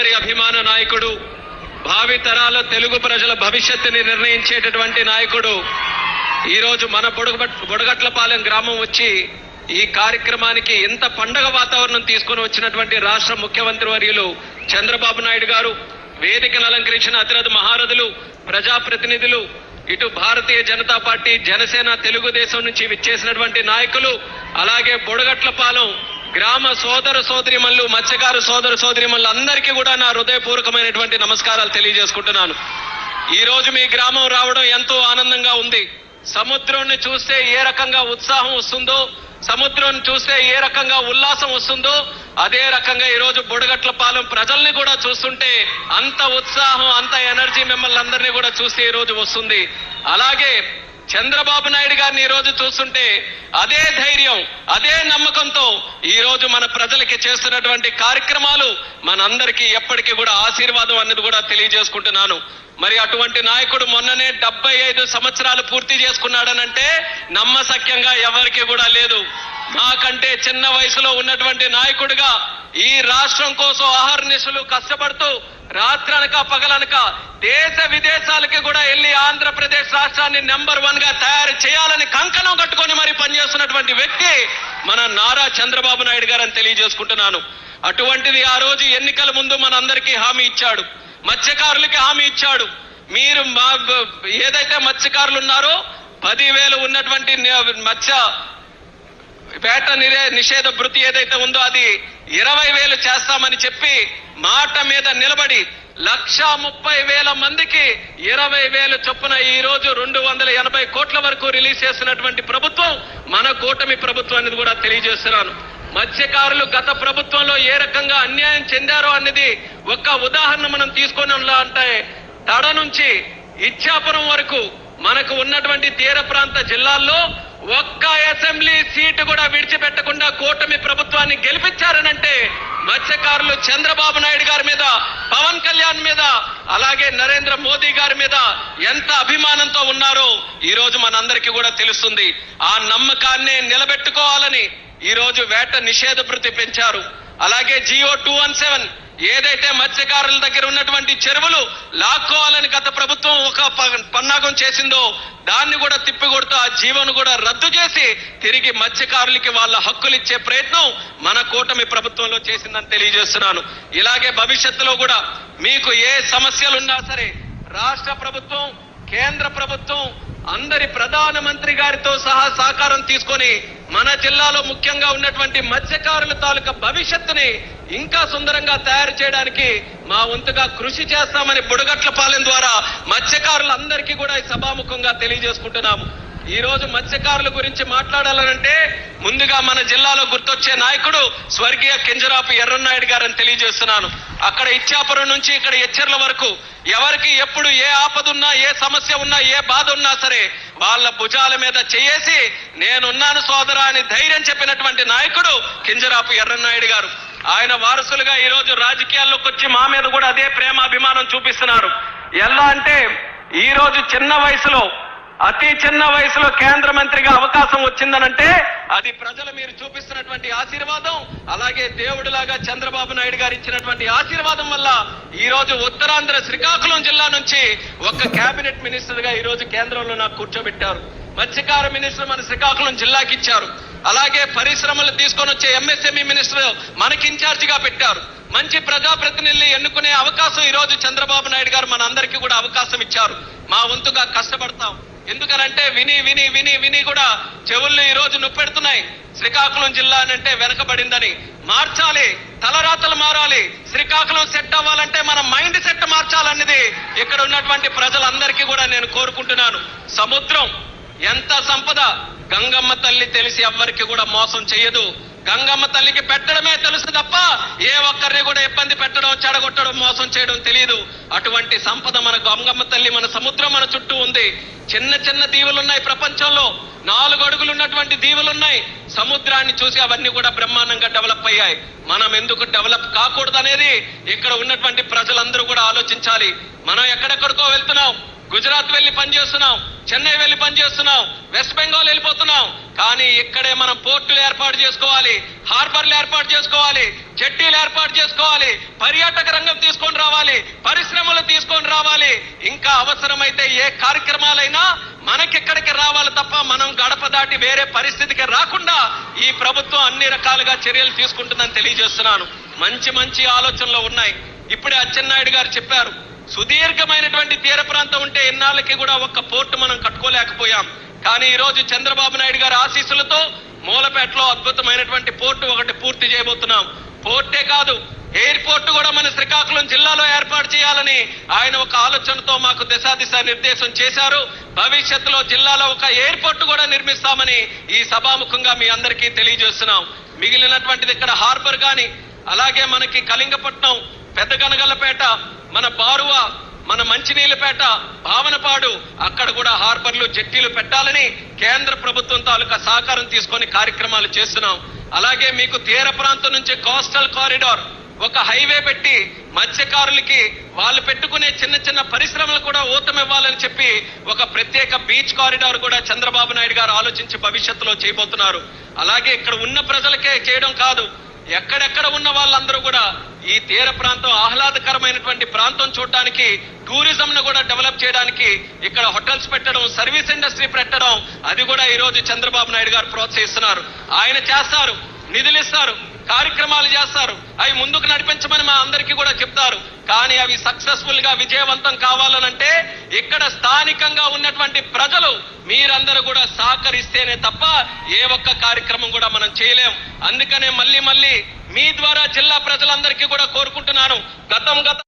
అందరి అభిమాన నాయకుడు భావి తరాల తెలుగు ప్రజల భవిష్యత్తుని నిర్ణయించేటటువంటి నాయకుడు. ఈ రోజు మన బుడగ బుడగట్లపాలెం గ్రామం వచ్చి ఈ కార్యక్రమానికి ఎంత పండగ వాతావరణం తీసుకుని వచ్చినటువంటి రాష్ట్ర ముఖ్యమంత్రి వర్యులు చంద్రబాబు నాయుడు గారు వేదికను అలంకరించిన అతిరథ మహారథులు ప్రజాప్రతినిధులు ఇటు భారతీయ జనతా పార్టీ జనసేన తెలుగుదేశం నుంచి విచ్చేసినటువంటి నాయకులు అలాగే బుడగట్లపాలెం గ్రామ సోదర సోదరిమల్లు మత్స్యకారు సోదర సోదరిమల్లు అందరికీ కూడా నా హృదయపూర్వకమైనటువంటి నమస్కారాలు తెలియజేసుకుంటున్నాను. ఈ రోజు మీ గ్రామం రావడం ఎంతో ఆనందంగా ఉంది. సముద్రాన్ని చూస్తే ఏ రకంగా ఉత్సాహం వస్తుందో సముద్రం చూస్తే ఏ రకంగా ఉల్లాసం వస్తుందో అదే రకంగా ఈరోజు బుడగట్ల పాలెం ప్రజల్ని కూడా చూస్తుంటే అంత ఉత్సాహం అంత ఎనర్జీ మిమ్మల్ని అందరినీ కూడా చూస్తే ఈరోజు వస్తుంది. అలాగే చంద్రబాబు నాయుడు గారిని ఈరోజు చూస్తుంటే అదే ధైర్యం అదే నమ్మకంతో ఈరోజు మన ప్రజలకి చేస్తున్నటువంటి కార్యక్రమాలు మనందరికీ ఎప్పటికీ కూడా ఆశీర్వాదం అన్నది కూడా తెలియజేసుకుంటున్నాను. మరి అటువంటి నాయకుడు మొన్ననే డెబ్బై ఐదు సంవత్సరాలు పూర్తి చేసుకున్నాడనంటే నమ్మసక్యంగా ఎవరికి కూడా లేదు. నాకంటే చిన్న వయసులో ఉన్నటువంటి నాయకుడిగా ఈ రాష్ట్రం కోసం ఆహర్నిశలు కష్టపడుతూ రాత్రనక పగలనక దేశ విదేశాలకి కూడా వెళ్ళి ఆంధ్రప్రదేశ్ రాష్ట్రాన్ని నెంబర్ వన్గా తయారు చేయాలని కంకణం కట్టుకొని మరి పనిచేస్తున్నటువంటి వ్యక్తి మన నారా చంద్రబాబు నాయుడు గారని తెలియజేసుకుంటున్నాను. అటువంటిది ఆ రోజు ఎన్నికల ముందు మనందరికీ హామీ ఇచ్చాడు. మత్స్యకారులకి హామీ ఇచ్చాడు. మీరు మా ఏదైతే మత్స్యకారులు ఉన్నారో పదివేలు ఉన్నటువంటి మత్స్య వేట నిరే నిషేధ భృతి ఏదైతే ఉందో అది ఇరవై వేలు చేస్తామని చెప్పి మాట మీద నిలబడి లక్ష ముప్పై వేల మందికి ఇరవై వేలు చొప్పున ఈ రోజు రెండు వందల ఎనభై కోట్ల వరకు రిలీజ్ చేసినటువంటి ప్రభుత్వం మన కూటమి ప్రభుత్వం అనేది కూడా తెలియజేస్తున్నాను. మత్స్యకారులు గత ప్రభుత్వంలో ఏ రకంగా అన్యాయం చెందారో అనేది ఒక్క ఉదాహరణ మనం తీసుకొని అంటే తడ నుంచి ఇచ్చాపురం వరకు మనకు ఉన్నటువంటి తీర ప్రాంత జిల్లాల్లో ఒక్క అసెంబ్లీ సీటు కూడా విడిచిపెట్టకుండా కూటమి ప్రభుత్వాన్ని గెలిపించారనంటే మత్స్యకారులు చంద్రబాబు నాయుడు గారి మీద పవన్ కళ్యాణ్ మీద అలాగే నరేంద్ర మోదీ గారి మీద ఎంత అభిమానంతో ఉన్నారో ఈ రోజు మనందరికీ కూడా తెలుస్తుంది. ఆ నమ్మకాన్ని నిలబెట్టుకోవాలని ఈ రోజు వేట నిషేధ భృతి పెంచారు. అలాగే జియో టూ వన్ సెవెన్ ఏదైతే మత్స్యకారుల దగ్గర ఉన్నటువంటి చెరువులు లాక్కోవాలని గత ప్రభుత్వం ఒక ప- పన్నాగం చేసిందో దాన్ని కూడా తిప్పికొడుతూ ఆ జీవోను కూడా రద్దు చేసి తిరిగి మత్స్యకారులకి వాళ్ళ హక్కులు ఇచ్చే ప్రయత్నం మన కూటమి ప్రభుత్వంలో చేసిందని తెలియజేస్తున్నాను. ఇలాగే భవిష్యత్తులో కూడా మీకు ఏ సమస్యలున్నా సరే రాష్ట్ర ప్రభుత్వం కేంద్ర ప్రభుత్వం అందరి ప్రధానమంత్రి గారితో సహా సహకారం తీసుకొని మన జిల్లాలో ముఖ్యంగా ఉన్నటువంటి మత్స్యకారుల తాలూకా భవిష్యత్తుని ఇంకా సుందరంగా తయారు చేయడానికి మా వంతుగా కృషి చేస్తామని బుడగట్ల పాలెం ద్వారా మత్స్యకారులందరికీ కూడా ఈ సభాముఖంగా తెలియజేసుకుంటున్నాము. ఈ రోజు మత్స్యకారుల గురించి మాట్లాడాలనంటే ముందుగా మన జిల్లాలో గుర్తొచ్చే నాయకుడు స్వర్గీయ కింజరాపు ఎర్రన్నాయుడు గారని తెలియజేస్తున్నాను. అక్కడ ఇచ్చాపురం నుంచి ఇక్కడ ఎచ్చర్ల వరకు ఎవరికి ఎప్పుడు ఏ ఆపదున్నా ఏ సమస్య ఉన్నా ఏ బాధ ఉన్నా సరే వాళ్ళ భుజాల మీద చేసి నేనున్నాను సోదరా అని ధైర్యం చెప్పినటువంటి నాయకుడు కింజరాపు ఎర్రన్నాయుడు గారు. ఆయన వారసులుగా ఈరోజు రాజకీయాల్లోకి వచ్చి మా మీద కూడా అదే ప్రేమాభిమానం చూపిస్తున్నారు. ఎలా అంటే ఈ రోజు చిన్న వయసులో అతి చిన్న వయసులో కేంద్ర మంత్రిగా అవకాశం వచ్చిందనంటే అది ప్రజలు మీరు చూపిస్తున్నటువంటి ఆశీర్వాదం అలాగే దేవుడిలాగా చంద్రబాబు నాయుడు గారు ఇచ్చినటువంటి ఆశీర్వాదం వల్ల ఈ రోజు ఉత్తరాంధ్ర శ్రీకాకుళం జిల్లా నుంచి ఒక కేబినెట్ మినిస్టర్గా ఈ రోజు కేంద్రంలో నాకు కూర్చోబెట్టారు. మత్స్యకార మినిస్టర్ మన శ్రీకాకుళం జిల్లాకి ఇచ్చారు. అలాగే పరిశ్రమలు తీసుకొని వచ్చే ఎంఎస్ఎంఈ మినిస్టర్ మనకి ఇన్ఛార్జ్గా పెట్టారు. మంచి ప్రజాప్రతినిధుల్ని ఎన్నుకునే అవకాశం ఈ రోజు చంద్రబాబు నాయుడు గారు మనందరికీ కూడా అవకాశం ఇచ్చారు. మా వంతుగా కష్టపడతాం. ఎందుకనంటే విని విని విని విని కూడా చెవుల్ని ఈ రోజు నొప్పెడుతున్నాయి. శ్రీకాకుళం జిల్లా అంటే వెనకబడిందని. మార్చాలి తలరాతలు మారాలి. శ్రీకాకుళం సెట్ అవ్వాలంటే మన మైండ్ సెట్ మార్చాలన్నది ఇక్కడ ఉన్నటువంటి ప్రజలందరికీ కూడా నేను కోరుకుంటున్నాను. సముద్రం ఎంత సంపద? గంగమ్మ తల్లి తెలిసి ఎవ్వరికి కూడా మోసం చేయదు గంగమ్మ తల్లికి పెట్టడమే తెలుసు తప్ప ఏ ఒక్కరిని కూడా ఇబ్బంది పెట్టడం చెడగొట్టడం మోసం చేయడం తెలియదు అటువంటి సంపద మన గంగమ్మ తల్లి మన సముద్రం మన చుట్టూ ఉంది. చిన్న చిన్న దీవులు ఉన్నాయి ప్రపంచంలో. నాలుగు అడుగులు ఉన్నటువంటి దీవులున్నాయి. సముద్రాన్ని చూసి అవన్నీ కూడా బ్రహ్మాండంగా డెవలప్ అయ్యాయి. మనం ఎందుకు డెవలప్ కాకూడదు అనేది ఇక్కడ ఉన్నటువంటి ప్రజలందరూ కూడా ఆలోచించాలి. మనం ఎక్కడెక్కడికో వెళ్తున్నాం. గుజరాత్ వెళ్ళి పనిచేస్తున్నాం చెన్నై వెళ్ళి పనిచేస్తున్నాం వెస్ట్ బెంగాల్ వెళ్ళిపోతున్నాం. కానీ ఇక్కడే మనం పోర్టులు ఏర్పాటు చేసుకోవాలి హార్బర్లు ఏర్పాటు చేసుకోవాలి జట్టీలు ఏర్పాటు చేసుకోవాలి పర్యాటక రంగం తీసుకొని రావాలి పరిశ్రమలు తీసుకొని రావాలి. ఇంకా అవసరమైతే ఏ కార్యక్రమాలైనా మనకిక్కడికి రావాలి తప్ప మనం గడప దాటి వేరే పరిస్థితికి రాకుండా ఈ ప్రభుత్వం అన్ని రకాలుగా చర్యలు తీసుకుంటుందని తెలియజేస్తున్నాను. మంచి మంచి ఆలోచనలు ఉన్నాయి. ఇప్పుడే అచ్చెన్నాయుడు గారు చెప్పారు సుదీర్ఘమైనటువంటి తీర ప్రాంతం ఉంటే ఎన్నాళ్ళకి కూడా ఒక్క పోర్టు మనం కట్టుకోలేకపోయాం. కానీ ఈరోజు చంద్రబాబు నాయుడు గారి ఆశీస్సులతో మూలపేటలో అద్భుతమైనటువంటి పోర్టు ఒకటి పూర్తి చేయబోతున్నాం. పోర్టే కాదు ఎయిర్పోర్ట్ కూడా మన శ్రీకాకుళం జిల్లాలో ఏర్పాటు చేయాలని ఆయన ఒక ఆలోచనతో మాకు దిశాదిశ నిర్దేశం చేశారు. భవిష్యత్తులో జిల్లాలో ఒక ఎయిర్పోర్ట్ కూడా నిర్మిస్తామని ఈ సభాముఖంగా మీ అందరికీ తెలియజేస్తున్నాం. మిగిలినటువంటిది ఇక్కడ హార్బర్ కానీ అలాగే మనకి కళింగపట్నం పెద్ద గనగల్లపేట మన బారువ మన మంచినీళ్ళపేట భావనపాడు అక్కడ కూడా హార్బర్లు జట్టీలు పెట్టాలని కేంద్ర ప్రభుత్వం తాలూకా సహకారం తీసుకొని కార్యక్రమాలు చేస్తున్నాం. అలాగే మీకు తీర ప్రాంతం నుంచి కోస్టల్ కారిడార్ ఒక హైవే పెట్టి మత్స్యకారులకి వాళ్ళు పెట్టుకునే చిన్న చిన్న పరిశ్రమలు కూడా ఊతమివ్వాలని చెప్పి ఒక ప్రత్యేక బీచ్ కారిడార్ కూడా చంద్రబాబు నాయుడు గారు ఆలోచించి భవిష్యత్తులో చేయబోతున్నారు. అలాగే ఇక్కడ ఉన్న ప్రజలకే చేయడం కాదు ఎక్కడెక్కడ ఉన్న వాళ్ళందరూ కూడా ఈ తీర ప్రాంతం ఆహ్లాదకరమైనటువంటి ప్రాంతం చూడడానికి టూరిజం ను కూడా డెవలప్ చేయడానికి ఇక్కడ హోటల్స్ పెట్టడం సర్వీస్ ఇండస్ట్రీ పెట్టడం అది కూడా ఈ రోజు చంద్రబాబు నాయుడు గారు ప్రోత్సహిస్తున్నారు. ఆయన చేస్తారు నిధులు ఇస్తారు కార్యక్రమాలు చేస్తారు అవి ముందుకు నడిపించమని మా అందరికీ కూడా చెప్తారు. కానీ అవి సక్సెస్ఫుల్గా విజయవంతం కావాలనంటే ఇక్కడ స్థానికంగా ఉన్నటువంటి ప్రజలు మీరందరూ కూడా సహకరిస్తేనే తప్ప ఏ ఒక్క కార్యక్రమం కూడా మనం చేయలేం. అందుకనే మళ్ళీ మళ్ళీ మీ ద్వారా జిల్లా ప్రజలందరికీ కూడా కోరుకుంటున్నాను. గతం గత